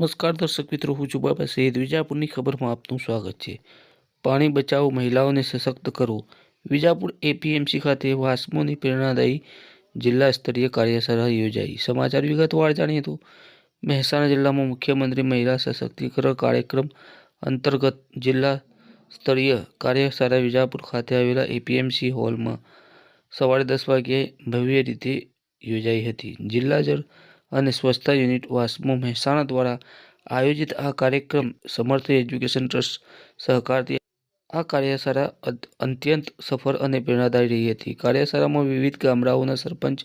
નમસ્કાર દર્શક મિત્રો, હું જુબાબા સહિત. વિજાપુરની ખબરમાં આપનું સ્વાગત છે. પાણી બચાવો, મહિલાઓને સશક્ત કરો. વિજાપુર એપીએમસી ખાતે વાસ્મોની પ્રેરણાદાયી જિલ્લા સ્તરીય કાર્યશાળા યોજાઈ. સમાચાર વિગતવાર જાણીએ તો, મહેસાણા જિલ્લામાં મુખ્યમંત્રી મહિલા સશક્તિકરણ કાર્યક્રમ અંતર્ગત જિલ્લા સ્તરીય કાર્યશાળા વિજાપુર ખાતે આવેલા એપીએમસી હોલમાં સવારે દસ વાગ્યે ભવ્ય રીતે યોજાઈ હતી. જિલ્લા જળ અને સ્વચ્છતા યુનિટ વાસ્મો મહેસાણા દ્વારા આયોજિત આ કાર્યક્રમ સમર્થ એજ્યુકેશન ટ્રસ્ટ સહકારથી આ કાર્યશાળા અત્યંત સફળ અને પ્રેરણાદાયી રહી હતી. કાર્યશાળામાં વિવિધ ગામડાઓના સરપંચ,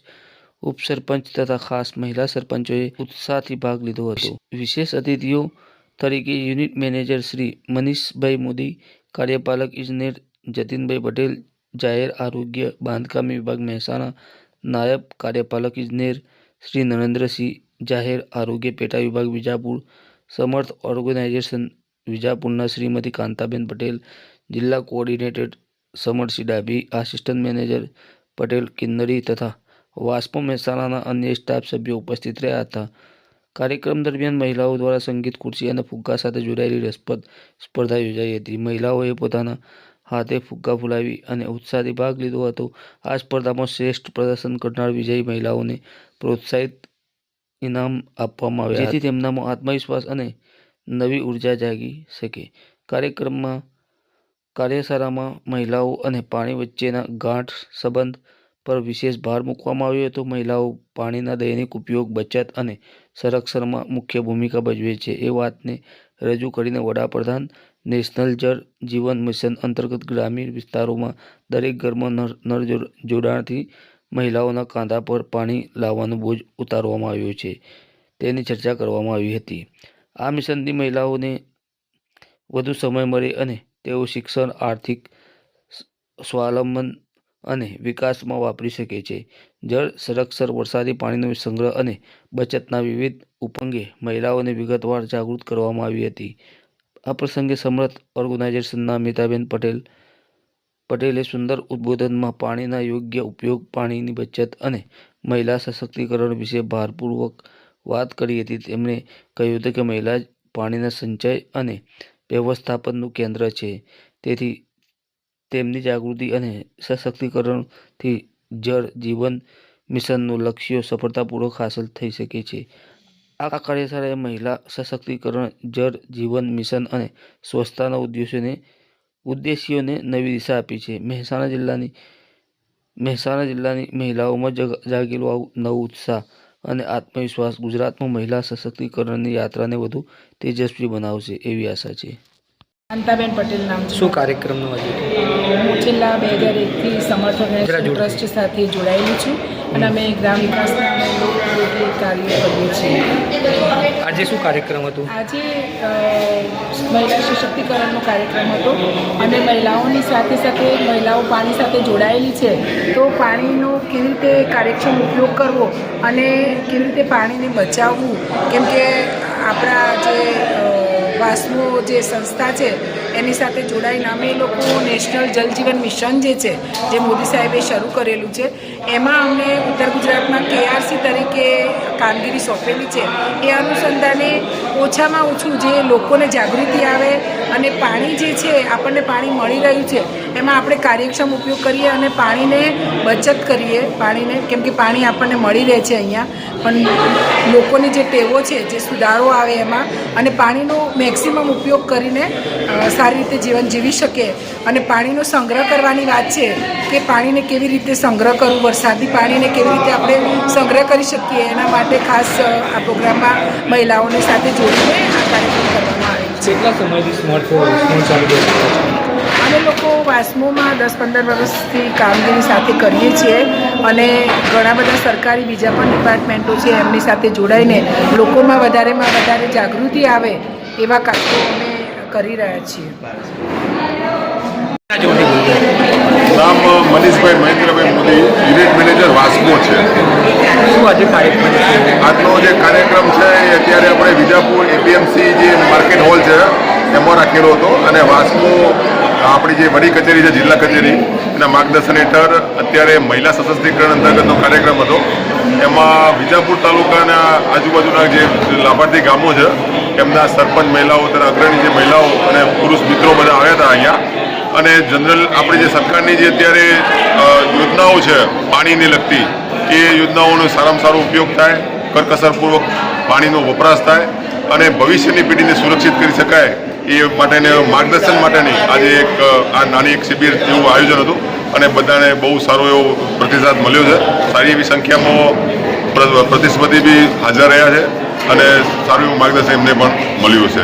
ઉપસરપંચ તથા ખાસ મહિલા સરપંચોએ ઉત્સાહથી ભાગ લીધો હતો. વિશેષ અતિથિઓ તરીકે યુનિટ મેનેજર શ્રી મનીષભાઈ મોદી, કાર્યપાલક ઇજનેર જતીનભાઈ પટેલ, જાહેર આરોગ્ય બાંધકામ વિભાગ મહેસાણા, નાયબ કાર્યપાલક ઇજનેર શ્રી નરેન્દ્રસિંહ જાહેર આરોગ્ય પેટા વિભાગ વિજાપુર, સમર્થ ઓર્ગેનાઇઝેશન વિજાપુરના શ્રીમતી કાંતાબેન પટેલ, જિલ્લા coordinator Samarsinh Dabhi, assistant manager Patel Kinnari તથા વાસ્પો મહેસાણાના અન્ય સ્ટાફ સભ્યો ઉપસ્થિત રહ્યા હતા. કાર્યક્રમ દરમિયાન મહિલાઓ દ્વારા સંગીત ખુરશી અને ફુગ્ગા સાથે જોડાયેલી રસપ્રદ સ્પર્ધા યોજાઈ હતી. મહિલાઓએ પોતાના હાથે ફુગ્ગા ફુલાવી અને ઉત્સાહથી ભાગ લીધો હતો. આ સ્પર્ધામાં શ્રેષ્ઠ પ્રદર્શન કરનાર વિજયી મહિલાઓને પ્રોત્સાહિત ઇનામ આપવામાં આવ્યા જેથી તેમનામાં આત્મવિશ્વાસ અને નવી ઊર્જા જાગી શકે. કાર્યક્રમમાં, કાર્યશાળામાં મહિલાઓ અને પાણી વચ્ચેના ગાંઠ સંબંધ પર વિશેષ ભાર મૂકવામાં આવ્યો હતો. મહિલાઓ પાણીના દૈનિક ઉપયોગ, બચત અને સંરક્ષણમાં મુખ્ય ભૂમિકા ભજવે છે. એ વાતને રજૂ કરીને વડાપ્રધાન નેશનલ જળ જીવન મિશન અંતર્ગત ગ્રામીણ વિસ્તારોમાં દરેક ઘરમાં નળ નળ જોડાણથી મહિલાઓના કાંધા પર પાણી લાવવાનો બોજ ઉતારવામાં આવ્યો છે. તેની ચર્ચા કરવામાં આવી હતી. આ મિશનથી મહિલાઓને વધુ સમય મળે અને તેઓ શિક્ષણ, આર્થિક સ્વાવલંબન અને વિકાસમાં વાપરી શકે છે. જળ સંરક્ષણ, વરસાદી પાણીનો સંગ્રહ અને બચતના વિવિધ ઉપંગે મહિલાઓને વિગતવાર જાગૃત કરવામાં આવી હતી. આ પ્રસંગે સમર્થ ઓર્ગેનાઇઝેશનના અમિતાબેન પટેલ, પટેલે સુંદર ઉદ્બોધનમાં પાણીના યોગ્ય ઉપયોગ, પાણીની બચત અને મહિલા સશક્તિકરણ વિશે ભારપૂર્વક વાત કરી હતી. તેમણે કહ્યું હતું કે મહિલા પાણીના સંચય અને વ્યવસ્થાપનનું કેન્દ્ર છે. તેથી તેમની જાગૃતિ અને સશક્તિકરણથી જળ જીવન મિશનનું લક્ષ્યો સફળતાપૂર્વક હાંસલ થઈ શકે છે. આ કાર્યશાળાએ મહિલા સશક્તિકરણ જળ જીવન મિશન અને સ્વચ્છતાના ઉદ્દેશોને ઉદ્દેશ્યોને નવી દિશા આપી છે. મહેસાણા જિલ્લાની મહેસાણા જિલ્લાની મહિલાઓમાં જગ- જાગેલું આવું નવ ઉત્સાહ અને આત્મવિશ્વાસ ગુજરાતમાં મહિલા સશક્તિકરણની યાત્રાને વધુ તેજસ્વી બનાવશે એવી આશા છે. કાંતાબેન પટેલ નામ શું કાર્યક્રમનું આજે? હું છેલ્લા બે હજાર એકથી સમર્થ ઓર્ગેનાઇઝેશન ટ્રસ્ટ સાથે જોડાયેલી છું અને અમે ગ્રામ વિકાસના કાર્ય કરીએ છીએ. આજે શું કાર્યક્રમ હતું? આજે મહિલા સશક્તિકરણનો કાર્યક્રમ હતો અને મહિલાઓની સાથે સાથે મહિલાઓ પાણી સાથે જોડાયેલી છે. તો પાણીનો કેવી રીતે કાર્યક્ષમ ઉપયોગ કરવો અને કેવી રીતે પાણીને બચાવવું? કેમ કે આપણા જે વાસ્મો જે સંસ્થા છે, એની સાથે જોડાઈને અમે લોકો નેશનલ જલજીવન મિશન જે છે, જે મોદી સાહેબે શરૂ કરેલું છે, એમાં અમને ઉત્તર ગુજરાતમાં કેઆરસી તરીકે કામગીરી સોંપેલી છે. એ અનુસંધાને ઓછામાં ઓછું જે લોકોને જાગૃતિ આવે અને પાણી જે છે, આપણને પાણી મળી રહ્યું છે એમાં આપણે કાર્યક્ષમ ઉપયોગ કરીએ અને પાણીને બચત કરીએ. પાણીને, કેમ કે પાણી આપણને મળી રહે છે અહીંયા. પણ લોકોની જે ટેવો છે, જે સુધારો આવે એમાં, અને પાણીનો મેક્સિમમ ઉપયોગ કરીને સારી રીતે જીવન જીવી શકે. અને પાણીનો સંગ્રહ કરવાની વાત છે કે પાણીને કેવી રીતે સંગ્રહ કરવું, વરસાદી પાણીને કેવી રીતે આપણે સંગ્રહ કરી શકીએ, એના માટે ખાસ આ પ્રોગ્રામમાં મહિલાઓની સાથે જોડીને આ કાર્યક્રમ કરવામાં આવે છે. કેટલા સમયથી સ્માર્ટફોન ચાલુ અમે લોકો વાસ્મોમાં દસ પંદર વર્ષથી કામગીરી સાથે કરીએ છીએ અને ઘણા બધા સરકારી બીજા પણ ડિપાર્ટમેન્ટો છે એમની સાથે જોડાઈને લોકોમાં વધારેમાં વધારે જાગૃતિ આવે એવા કાર્યો અમે કરી રહ્યા છીએ. નામ મનીષભાઈ મહેન્દ્રભાઈ મોદી યુનિટ મેનેજર વાસ્મો છે. શું આજે કાર્યક્રમ છે? આજનો જે કાર્યક્રમ છે એ અત્યારે આપણે વિજાપુર એપીએમસી જે માર્કેટ હોલ છે એમાં રાખેલો હતો અને વાસ્મો આપણી જે વડી કચેરી છે, જિલ્લા કચેરી, એના માર્ગદર્શન હેઠળ અત્યારે મહિલા સશક્તિકરણ અંતર્ગતનો કાર્યક્રમ હતો. એમાં વિજાપુર તાલુકાના આજુબાજુના જે લાભાર્થી ગામો છે, એમના સરપંચ મહિલાઓ તથા અગ્રણી જે મહિલાઓ અને પુરુષ મિત્રો બધા આવ્યા હતા અહીંયા. અને જનરલ આપણી જે સરકારની જે અત્યારે યોજનાઓ છે, પાણીને લગતી, એ યોજનાઓનો સારામાં સારો ઉપયોગ થાય, કરકસરપૂર્વક પાણીનો વપરાશ થાય, અને ભવિષ્યની પેઢીને સુરક્ષિત કરી શકાય એ માટેને માર્ગદર્શન માટેની આજે એક આ નાની એક શિબિર જેવું આયોજન હતું અને બધાને બહુ સારો એવો પ્રતિસાદ મળ્યો છે. સારી એવી સંખ્યામાં પ્રતિસ્પર્ધી બી હાજર રહ્યા છે અને સારું એવું માર્ગદર્શન એમને પણ મળ્યું છે.